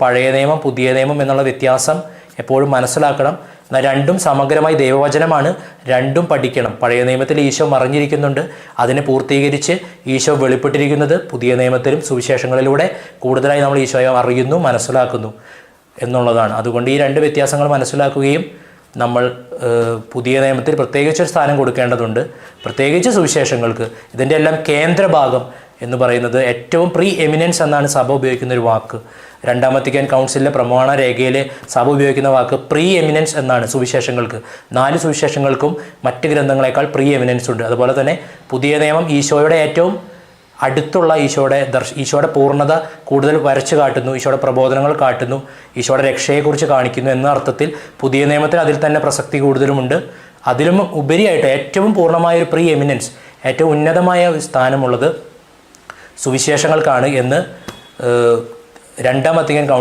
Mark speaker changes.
Speaker 1: പഴയ നിയമം പുതിയ നിയമം എന്നുള്ള വ്യത്യാസം എപ്പോഴും മനസ്സിലാക്കണം. എന്നാൽ രണ്ടും സമഗ്രമായി ദൈവവചനമാണ്. രണ്ടും പഠിക്കണം. പഴയ നിയമത്തിൽ ഈശോ മറിഞ്ഞിരിക്കുന്നുണ്ട്. അതിനെ പൂർത്തീകരിച്ച് ഈശോ വെളിപ്പെട്ടിരിക്കുന്നത് പുതിയ നിയമത്തിലും സുവിശേഷങ്ങളിലൂടെ കൂടുതലായി നമ്മൾ ഈശോയെ അറിയുന്നു മനസ്സിലാക്കുന്നു എന്നുള്ളതാണ്. അതുകൊണ്ട് ഈ രണ്ട് വ്യത്യാസങ്ങൾ മനസ്സിലാക്കുകയും നമ്മൾ പുതിയ നിയമത്തിൽ പ്രത്യേകിച്ച് ഒരു സ്ഥാനം കൊടുക്കേണ്ടതുണ്ട്. പ്രത്യേകിച്ച് സുവിശേഷങ്ങൾക്ക്. ഇതിന്റെ എല്ലാം കേന്ദ്രഭാഗം എന്ന് പറയുന്നത് ഏറ്റവും പ്രീ എമിനൻസ് എന്നാണ് സഭ ഉപയോഗിക്കുന്ന ഒരു വാക്ക്. രണ്ടാം വത്തിക്കാൻ കൗൺസിലിലെ പ്രമാണ രേഖയിൽ സഭ ഉപയോഗിക്കുന്ന വാക്ക് പ്രീ എമിനൻസ് എന്നാണ് സുവിശേഷങ്ങൾക്ക്. നാല് സുവിശേഷങ്ങൾക്കും മറ്റ് ഗ്രന്ഥങ്ങളെക്കാൾ പ്രീ എമിനൻസ് ഉണ്ട്. അതുപോലെ തന്നെ പുതിയ നിയമം ഈശോയുടെ ഏറ്റവും അടുത്തുള്ള ഈശോയുടെ ദർശ ഈശോയുടെ പൂർണത കൂടുതൽ വരച്ചു കാട്ടുന്നു ഈശോയുടെ പ്രബോധനങ്ങൾ കാട്ടുന്നു ഈശോയുടെ രക്ഷയെക്കുറിച്ച് കാണിക്കുന്നു എന്ന അർത്ഥത്തിൽ പുതിയ നിയമത്തിൽ അതിൽ തന്നെ പ്രസക്തി കൂടുതലുമുണ്ട്. അതിലും ഉപരിയായിട്ട് ഏറ്റവും പൂർണമായ ഒരു പ്രീ എമിനൻസ് ഏറ്റവും ഉന്നതമായ സ്ഥാനമുള്ളത് സുവിശേഷങ്ങൾക്കാണ് എന്ന് രണ്ടാം കൗൺ